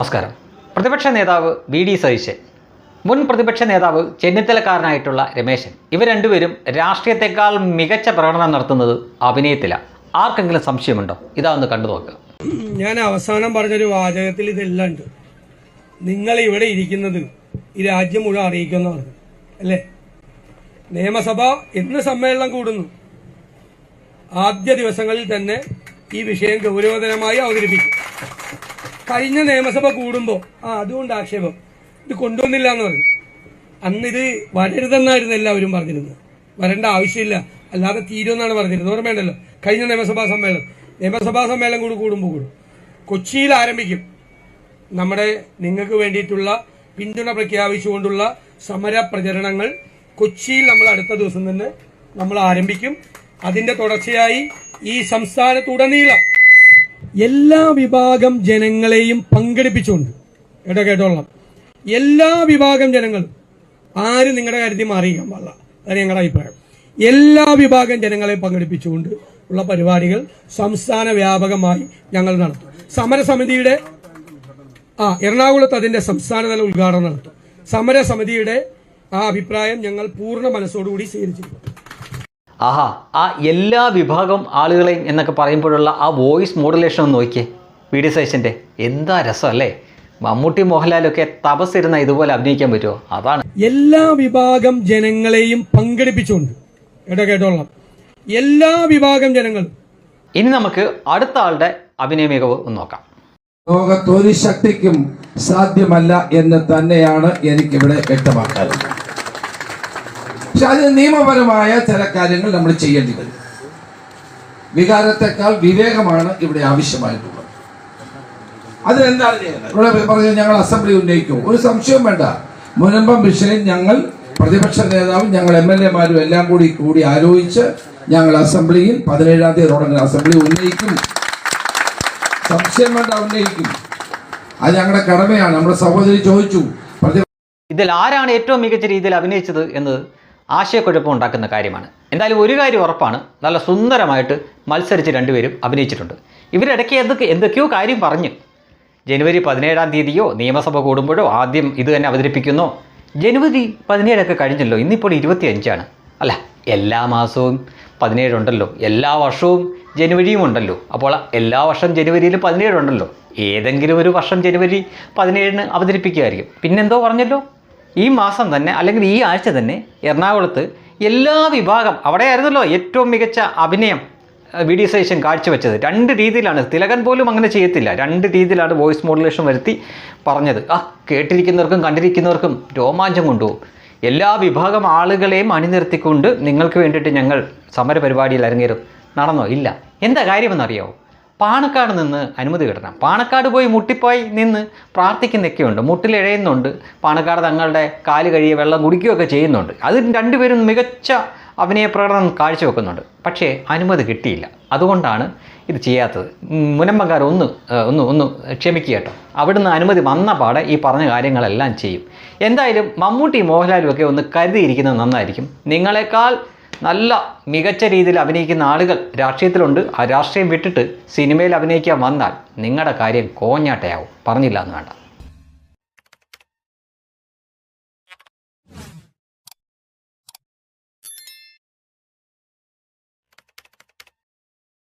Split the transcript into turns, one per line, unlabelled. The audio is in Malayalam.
നമസ്കാരം. പ്രതിപക്ഷ നേതാവ് വി ഡി സതീശൻ മുൻ പ്രതിപക്ഷ നേതാവ് ചെന്നിത്തലക്കാരനായിട്ടുള്ള രമേശൻ ഇവ രണ്ടുപേരും രാഷ്ട്രീയത്തെക്കാൾ മികച്ച പ്രകടനം നടത്തുന്നത് അഭിനയത്തിലാണ് ആർക്കെങ്കിലും സംശയമുണ്ടോ? ഇതാ ഒന്ന് കണ്ടു നോക്കുക
ഞാൻ അവസാനം പറഞ്ഞൊരു വാചകത്തിൽ ഇതെല്ലാം ഉണ്ട്. നിങ്ങൾ ഇവിടെ ഇരിക്കുന്നത് ഈ രാജ്യം മുഴുവൻ അറിയിക്കുന്ന അല്ലേ? നിയമസഭ എന്ന് സമ്മേളനം കൂടുന്നു. ആദ്യ ദിവസങ്ങളിൽ തന്നെ ഈ വിഷയം ഗൗരവതരമായി അവതരിപ്പിക്കും. കഴിഞ്ഞ നിയമസഭ കൂടുമ്പോ ആ അതുകൊണ്ട് ആക്ഷേപം. ഇത് കൊണ്ടുവന്നില്ല എന്ന് പറഞ്ഞു. അന്ന് ഇത് വരരുതെന്നായിരുന്നു എല്ലാവരും പറഞ്ഞിരുന്നത്. വരേണ്ട ആവശ്യമില്ല. അല്ലാതെ തീരുമെന്നാണ് പറഞ്ഞിരുന്നത്. ഓർമ്മയുണ്ടല്ലോ കഴിഞ്ഞ നിയമസഭാ സമ്മേളനം. നിയമസഭാ സമ്മേളനം കൂടി കൂടുമ്പോൾ കൂടും. കൊച്ചിയിൽ ആരംഭിക്കും. നമ്മുടെ നിങ്ങൾക്ക് വേണ്ടിയിട്ടുള്ള പിന്തുണ പ്രഖ്യാപിച്ചുകൊണ്ടുള്ള സമര പ്രചരണങ്ങൾ കൊച്ചിയിൽ നമ്മൾ അടുത്ത ദിവസം തന്നെ നമ്മൾ ആരംഭിക്കും. അതിന്റെ തുടർച്ചയായി ഈ സംസ്ഥാനത്തുടനീളം എല്ലാ വിഭാഗം ജനങ്ങളെയും പങ്കെടുപ്പിച്ചുകൊണ്ട്. കേട്ടോ കേട്ടോളാം എല്ലാ വിഭാഗം ജനങ്ങളും ആരും നിങ്ങളുടെ കാര്യത്തിൽ മാറിയിക്കാൻ പാടില്ല. അതാണ് ഞങ്ങളുടെ അഭിപ്രായം. എല്ലാ വിഭാഗം ജനങ്ങളെ പങ്കെടുപ്പിച്ചുകൊണ്ട് ഉള്ള പരിപാടികൾ സംസ്ഥാന വ്യാപകമായി ഞങ്ങൾ നടത്തും. സമരസമിതിയുടെ ആ എറണാകുളത്ത് അതിന്റെ സംസ്ഥാനതല ഉദ്ഘാടനം നടത്തും. സമരസമിതിയുടെ ആ അഭിപ്രായം ഞങ്ങൾ പൂർണ മനസ്സോടുകൂടി സ്വീകരിച്ചിരിക്കും
ആഹാ ആ എല്ലാ വിഭാഗം ആളുകളെയും എന്നൊക്കെ പറയുമ്പോഴുള്ള ആ വോയിസ് മോഡുലേഷൻ ഒന്ന് നോക്കിയേ. വി ഡി സൈസിന്റെ എന്താ രസമല്ലേ മമ്മൂട്ടി മോഹൻലാലൊക്കെ തപസ്സിരുന്ന ഇതുപോലെ അഭിനയിക്കാൻ പറ്റുമോ? അതാണ്.
എല്ലാ വിഭാഗം ജനങ്ങളെയും പങ്കെടുപ്പിച്ചുകൊണ്ട്. കേട്ടോ കേട്ടോളാം. എല്ലാ വിഭാഗം ജനങ്ങൾ
ഇനി നമുക്ക് അടുത്ത ആളുടെ അഭിനയ മികവ് ഒന്ന് നോക്കാം.
ലോകത്തൊരു ശക്തിക്കും സാധ്യമല്ല എന്ന് തന്നെയാണ് എനിക്കിവിടെ വ്യക്തമാക്കാറുള്ളത് പക്ഷെ അതിന് നിയമപരമായ ചില കാര്യങ്ങൾ നമ്മൾ ചെയ്യേണ്ടി വരും. വികാരത്തെക്കാൾ വിവേകമാണ് ഇവിടെ ആവശ്യമായിട്ടുള്ളത്. അതിനെന്താണ് ചെയ്യുന്നത്? ഇവിടെ ഞങ്ങൾ അസംബ്ലി ഉന്നയിക്കും. ഒരു സംശയവും വേണ്ട. മുനമ്പം വിഷയം ഞങ്ങൾ പ്രതിപക്ഷ നേതാവും ഞങ്ങൾ എം എൽ എമാരും എല്ലാം കൂടി കൂടി ആലോചിച്ച് ഞങ്ങൾ അസംബ്ലിയിൽ പതിനേഴാം തീയതി തുടങ്ങുന്ന അസംബ്ലി ഉന്നയിക്കും. സംശയം വേണ്ട ഉന്നയിക്കും. അത് ഞങ്ങളുടെ കടമയാണ്. നമ്മുടെ സഹോദരി ചോദിച്ചു
ഇതിൽ ആരാണ് ഏറ്റവും മികച്ച രീതിയിൽ അഭിനയിച്ചത്? എന്നത് ആശയക്കുഴപ്പം ഉണ്ടാക്കുന്ന കാര്യമാണ്. എന്തായാലും ഒരു കാര്യം ഉറപ്പാണ്. നല്ല സുന്ദരമായിട്ട് മത്സരിച്ച് രണ്ടുപേരും അഭിനയിച്ചിട്ടുണ്ട്. ഇവരിടയ്ക്ക് എന്തൊക്കെ എന്തൊക്കെയോ കാര്യം പറഞ്ഞു. ജനുവരി പതിനേഴാം തീയതിയോ നിയമസഭ കൂടുമ്പോഴോ ആദ്യം ഇത് തന്നെ അവതരിപ്പിക്കുന്നോ. ജനുവരി പതിനേഴൊക്കെ കഴിഞ്ഞല്ലോ. ഇന്നിപ്പോൾ ഇരുപത്തി അഞ്ചാണ് അല്ല എല്ലാ മാസവും പതിനേഴുണ്ടല്ലോ. എല്ലാ വർഷവും ജനുവരിയും ഉണ്ടല്ലോ അപ്പോൾ എല്ലാ വർഷം ജനുവരിയിൽ പതിനേഴുണ്ടല്ലോ. ഏതെങ്കിലും ഒരു വർഷം ജനുവരി പതിനേഴിന് അവതരിപ്പിക്കുമായിരിക്കും. പിന്നെന്തോ പറഞ്ഞല്ലോ? ഈ മാസം തന്നെ അല്ലെങ്കിൽ ഈ ആഴ്ച തന്നെ എറണാകുളത്ത് എല്ലാ വിഭാഗം അവിടെയായിരുന്നല്ലോ ഏറ്റവും മികച്ച അഭിനയം അഹ് വി ഡി സതീശൻ കാഴ്ചവെച്ചത്. രണ്ട് രീതിയിലാണ്. തിലകൻ പോലും അങ്ങനെ ചെയ്യത്തില്ല. രണ്ട് രീതിയിലാണ് വോയിസ് മോഡുലേഷൻ വരുത്തി പറഞ്ഞത്. ആ കേട്ടിരിക്കുന്നവർക്കും കണ്ടിരിക്കുന്നവർക്കും രോമാഞ്ചം കൊണ്ടുപോകും. എല്ലാ വിഭാഗം ആളുകളെയും അണിനിർത്തിക്കൊണ്ട് നിങ്ങൾക്ക് വേണ്ടിയിട്ട് ഞങ്ങൾ സമരപരിപാടിയിൽ അരങ്ങേറും. നടന്നോ? ഇല്ല. എന്താ കാര്യമെന്നറിയാമോ പാണക്കാട് നിന്ന് അനുമതി കിട്ടണം. പാണക്കാട് പോയി മുട്ടിപ്പോയി നിന്ന് പ്രാർത്ഥിക്കുന്നൊക്കെയുണ്ട്. മുട്ടിലിഴയുന്നുണ്ട് പാണക്കാട് തങ്ങളുടെ കാൽ കഴിയെ വെള്ളം കുടിക്കുകയൊക്കെ ചെയ്യുന്നുണ്ട്. അത് രണ്ടുപേരും മികച്ച അഭിനയ പ്രകടനം കാഴ്ചവെക്കുന്നുണ്ട്. പക്ഷേ അനുമതി കിട്ടിയില്ല. അതുകൊണ്ടാണ് ഇത് ചെയ്യാത്തത്. മുനമ്മക്കാർ ഒന്ന് ഒന്ന് ഒന്ന് ക്ഷമിക്കുക കേട്ടോ. അവിടുന്ന് അനുമതി വന്ന പാടെ ഈ പറഞ്ഞ കാര്യങ്ങളെല്ലാം ചെയ്യും. എന്തായാലും മമ്മൂട്ടി മോഹൻലാലും ഒക്കെ ഒന്ന് കരുതിയിരിക്കുന്നത് നന്നായിരിക്കും. നിങ്ങളെക്കാൾ നല്ല മികച്ച രീതിയിൽ അഭിനയിക്കുന്ന ആളുകൾ രാഷ്ട്രീയത്തിലുണ്ട്. ആ രാഷ്ട്രീയം വിട്ടിട്ട് സിനിമയിൽ അഭിനയിക്കാൻ വന്നാൽ നിങ്ങളുടെ കാര്യം കോഞ്ഞാട്ടയാവും. പറഞ്ഞില്ല എന്ന് വേണ്ട.